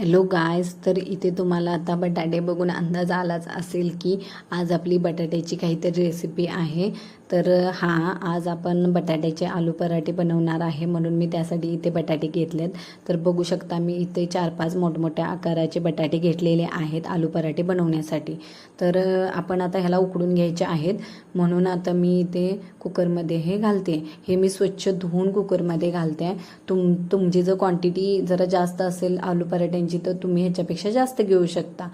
Hello guys तर इथे तुम्हाला आता बटाटे बघून अंदाज आलाच असेल की आज आपली बटाट्याची काहीतरी रेसिपी आहे. तर हा आज आपण बटाट्याचे आलू पराठे बनवणार आहे म्हणून मी त्यासाठी इथे बटाटे घेतलेत. तर बघू शकता मी इथे चार पाच मोठमोठ्या आकाराचे बटाटे घेतलेले आहेत आलू पराठे बनवण्यासाठी. तर आपण आता ह्याला उकडून घ्यायचे आहेत. म्हणून आता मी इथे कुकरमध्ये हे घालते. हे मी स्वच्छ धुवून कुकरमध्ये घालते. तुम तुमची जर क्वांटिटी जरा जास्त असेल आलू पराठ्यांची तर तुम्ही ह्याच्यापेक्षा जास्त घेऊ शकता.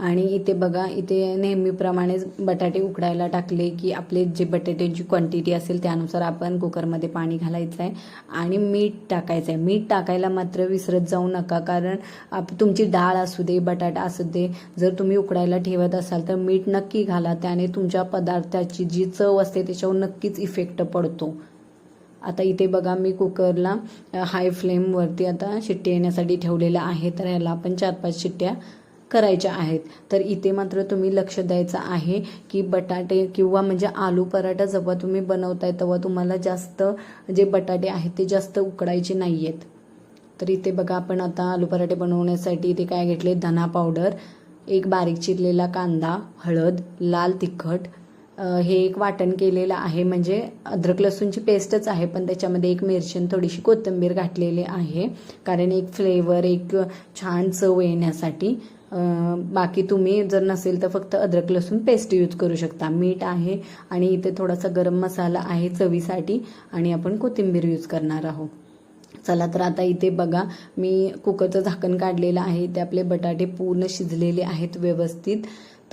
आणि इथे बघा इथे नेहमीप्रमाणेच बटाटे उकडायला टाकले की आपले जे बटाट्याची क्वांटिटी असेल त्यानुसार आपण कुकरमध्ये पाणी घालायचं आहे आणि मीठ टाकायचं आहे मीठ टाकायला मात्र विसरत जाऊ नका कारण आप तुमची डाळ असू दे बटाटा असू दे जर तुम्ही उकडायला ठेवत असाल तर मीठ नक्की घाला. त्याने तुमच्या पदार्थाची जी चव असते त्याच्यावर नक्कीच इफेक्ट पडतो. आता इथे बघा मी कुकरला हाय फ्लेमवरती आता शिट्टी येण्यासाठी ठेवलेलं आहे तर ह्याला आपण चार पाच शिट्ट्या करायच्या आहेत. तर इथे मात्र तुम्ही लक्ष द्यायचं आहे की बटाटे किंवा म्हणजे आलू पराठा जेव्हा तुम्ही बनवताय तेव्हा तुम्हाला जास्त जे बटाटे आहेत ते जास्त उकडायचे नाही आहेत तर इथे बघा आपण आता आलू पराठे बनवण्यासाठी इथे काय घेतले? धना पावडर एक बारीक चिरलेला कांदा हळद लाल तिखट हे एक वाटण केलेलं आहे. म्हणजे अद्रक लसूणची पेस्टच आहे पण त्याच्यामध्ये एक मिरची थोडीशी कोथिंबीर घातलेली आहे. कारण एक फ्लेवर एक छान चव येण्यासाठी बाकी तुम्ही जर नसेल तर फक्त अद्रक लसूण पेस्ट यूज करू शकता. मीठ आहे आणि इथे थोडासा गरम मसाला आहे चवीसाठी आणि आपण कोथिंबीर यूज करणार आहोत. चला तर आता इथे बघा मी कुकरचं झाकण काढलेलं आहे. ते आपले बटाटे पूर्ण शिजलेले आहेत व्यवस्थित.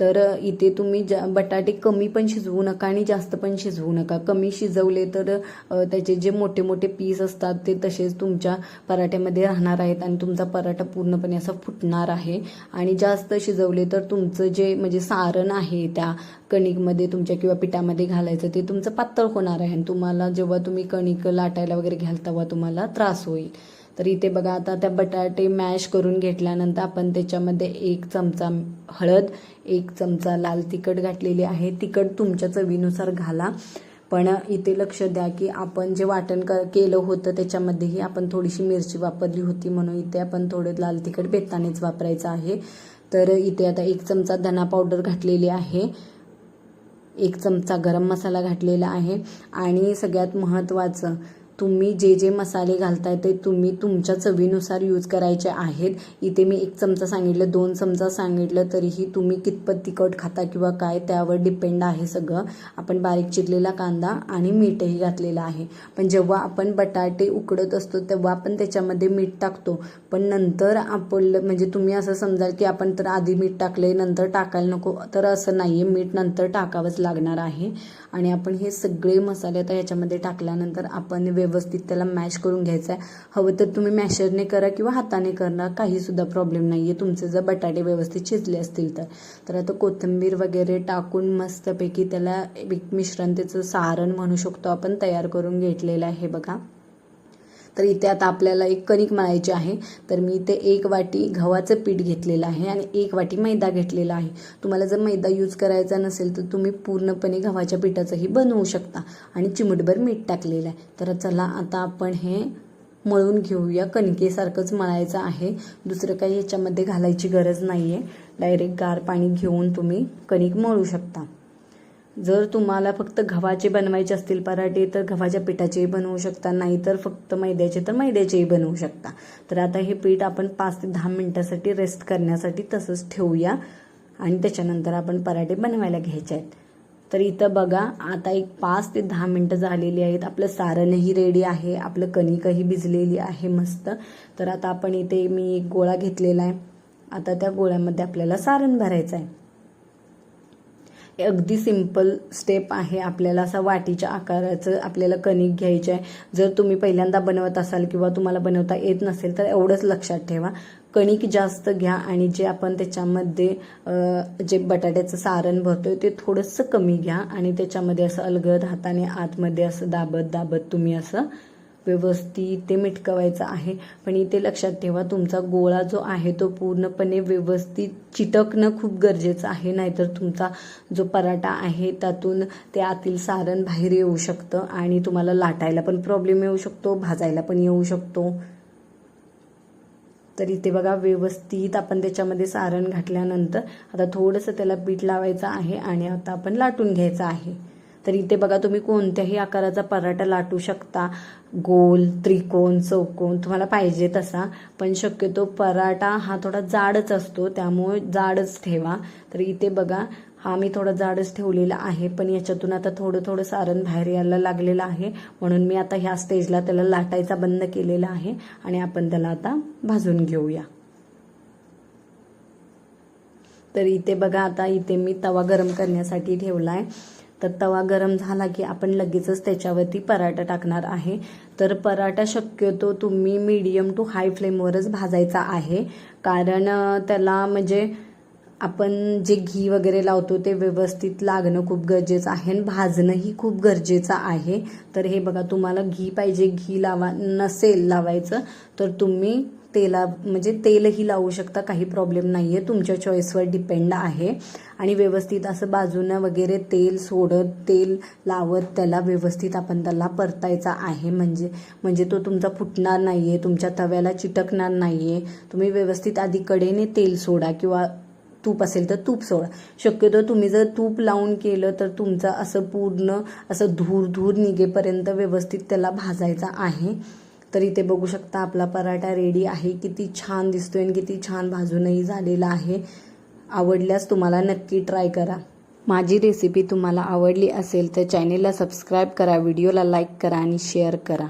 तर इथे तुम्ही जा बटाटे कमी पण शिजवू नका आणि जास्त पण शिजवू नका. कमी शिजवले तर त्याचे जे मोठे मोठे पीस असतात ते तसेच तुमच्या पराठ्यामध्ये राहणार आहेत आणि तुमचा पराठा पूर्णपणे असा फुटणार आहे. आणि जास्त शिजवले तर तुमचं जे म्हणजे सारण आहे त्या कणिकमध्ये तुमच्या किंवा पिठामध्ये घालायचं ते तुमचं पातळ होणार आहे. आणि तुम्हाला जेव्हा तुम्ही कणिक लाटायला वगैरे घ्याल तेव्हा तुम्हाला त्रास होईल. तर इथे बघा आता त्या बटाटे मॅश करून घेतल्यानंतर आपण त्याच्यामध्ये एक चमचा हळद एक चमचा लाल तिखट घातलेली आहे. तिखट तुमच्या चवीनुसार घाला. पण इथे लक्ष द्या की आपण जे वाटण क केलं होतं त्याच्यामध्येही आपण थोडीशी मिरची वापरली होती म्हणून इथे आपण थोडं लाल तिखट बेतानेच वापरायचं आहे. तर इथे आता एक चमचा धना पावडर घातलेली आहे. एक चमचा गरम मसाला घातलेला आहे. आणि सगळ्यात महत्त्वाचं तुम्ही जे जे मसाले घालताय ते तुम्ही तुमच्या चवीनुसार यूज करायचे आहेत. इथे मी एक चमचा सांगितलं दोन चमचा सांगितलं तरीही तुम्ही कितपत तिखट खाता किंवा काय त्यावर डिपेंड आहे सगळं. आपण बारीक चिरलेला कांदा आणि मीठही घातलेलं आहे. पण जेव्हा आपण बटाटे उकडत असतो तेव्हा आपण त्याच्यामध्ये मीठ टाकतो. पण नंतर आपलं म्हणजे तुम्ही असं समजाल की आपण तर आधी मीठ टाकले नंतर टाकायला नको. तर असं नाही आहे मीठ नंतर टाकावंच लागणार आहे. आणि आपण हे सगळे मसाले आता ह्याच्यामध्ये टाकल्यानंतर आपण व्यवस्थित त्याला मॅश करून घ्यायचं आहे. हवं तर तुम्ही मॅशरने करा किंवा हाताने करा काहीसुद्धा प्रॉब्लेम नाही आहे तुमचे जर बटाटे व्यवस्थित शिजले असतील तर. तर आता कोथिंबीर वगैरे टाकून मस्तपैकी त्याला एक मिश्रण त्याचं सारण म्हणू शकतो आपण तयार करून घेतलेलं आहे बघा. तर इथे आता आपल्याला एक कणिक मळायची आहे. तर मी इथे एक वाटी गव्हाचं पीठ घेतलेलं आहे आणि एक वाटी मैदा घेतलेला आहे. तुम्हाला जर मैदा यूज करायचा नसेल तर तुम्ही पूर्णपणे गव्हाच्या पिठाचंही बनवू शकता. आणि चिमटभर मीठ टाकलेलं आहे. तर चला आता आपण हे मळून घेऊया. कणकेसारखंच मळायचं आहे. दुसरं काही याच्यामध्ये घालायची गरज नाही आहे डायरेक्ट गार पाणी घेऊन तुम्ही कणिक मळू शकता. जर तुम्हाला फक्त गव्हाचे बनवायचे असतील पराठे तर गव्हाच्या पिठाचेही बनवू शकता. नाहीतर फक्त मैद्याचे तर मैद्याचेही बनवू शकता. तर आता हे पीठ आपण पाच ते दहा मिनटासाठी रेस्ट करण्यासाठी तसंच ठेवूया. आणि त्याच्यानंतर आपण पराठे बनवायला घ्यायचे आहेत. तर इथं बघा आता एक पाच ते दहा मिनटं झालेली आहेत. आपलं सारणही रेडी आहे. आपलं कणिकही भिजलेली आहे मस्त. तर आता आपण इथे मी एक गोळा घेतलेला आहे. आता त्या गोळ्यामध्ये आपल्याला सारण भरायचं आहे. अगदी सिंपल स्टेप आहे आपल्याला असा वाटीच्या आकाराचं आपल्याला कणिक घ्यायचं आहे जर तुम्ही पहिल्यांदा बनवत असाल किंवा तुम्हाला बनवता येत नसेल तर एवढंच लक्षात ठेवा. कणिक जास्त घ्या आणि जे आपण त्याच्यामध्ये जे बटाट्याचं सारण भरतोय ते थोडंसं कमी घ्या आणि त्याच्यामध्ये असं अलगद हाताने आतमध्ये असं दाबत दाबत तुम्ही असं व्यवस्थित ते मिटकवायचं आहे. पण इथे लक्षात ठेवा तुमचा गोळा जो आहे तो पूर्णपणे व्यवस्थित चिटकणं खूप गरजेचं आहे. नाहीतर तुमचा जो पराठा आहे त्यातून ते आतील सारण बाहेर येऊ शकतं आणि तुम्हाला लाटायला पण प्रॉब्लेम येऊ शकतो भाजायला पण येऊ शकतो. तर इथे बघा व्यवस्थित आपण त्याच्यामध्ये सारण घातल्यानंतर आता थोडंसं त्याला पीठ लावायचं आहे आणि आता आपण लाटून घ्यायचं आहे. तर इथे बघा तुम्ही कोणत्याही आकाराचा पराठा लाटू शकता. गोल त्रिकोण चौकोन तुम्हाला पाहिजे तसा. पण शक्यतो पराठा हा थोडा जाडच असतो त्यामुळे जाडच ठेवा. तर इथे बघा हा मी थोडा जाडच ठेवलेला आहे पण याच्यातून आता थोडं थोडं सारण बाहेर यायला लागलेलं आहे. म्हणून मी आता ह्या स्टेजला त्याला लाटायचा बंद केलेला आहे आणि आपण त्याला आता भाजून घेऊया. तर इथे बघा आता इथे मी तवा गरम करण्यासाठी ठेवला आहे तर तवा गरम झाला की आपण लगेचच त्याच्यावरती पराठा टाकणार आहे. तर पराठा शक्यतो तुम्ही मीडियम टू हाय फ्लेमवरच भाजायचा आहे. कारण त्याला म्हणजे आपण जे घी वगैरे लावतो ते व्यवस्थित लागणं खूप गरजेचं आहे आणि भाजणंही खूप गरजेचं आहे. तर हे बघा तुम्हाला घी पाहिजे घी लावा नसेल लावायचं तर तुम्ही तेला म्हणजे तेलही लावू शकता काही प्रॉब्लेम नाही आहे तुमच्या चॉईसवर डिपेंड आहे. आणि व्यवस्थित असं बाजूनं वगैरे तेल सोडत तेल लावत त्याला व्यवस्थित आपण त्याला परतायचा आहे. म्हणजे म्हणजे तो तुमचा फुटणार नाही आहे तुमच्या तव्याला चिटकणार नाही आहे तुम्ही व्यवस्थित आधी कडेने तेल सोडा किंवा तूप असेल तर तूप सोडा. शक्यतो तुम्ही जर तूप लावून केलं तर तुमचं असं पूर्ण असं धूर धूर निघेपर्यंत व्यवस्थित त्याला भाजायचा आहे. तर इथे बघू शकता आपला पराठा रेडी आहे. किती छान दिसतोय आणि किती छान भाजूनही झालेला आहे. आवडल्यास तुम्हाला नक्की ट्राय करा. माझी रेसिपी तुम्हाला आवडली असेल तर चॅनेलला सबस्क्राईब करा व्हिडिओला लाईक करा आणि शेअर करा.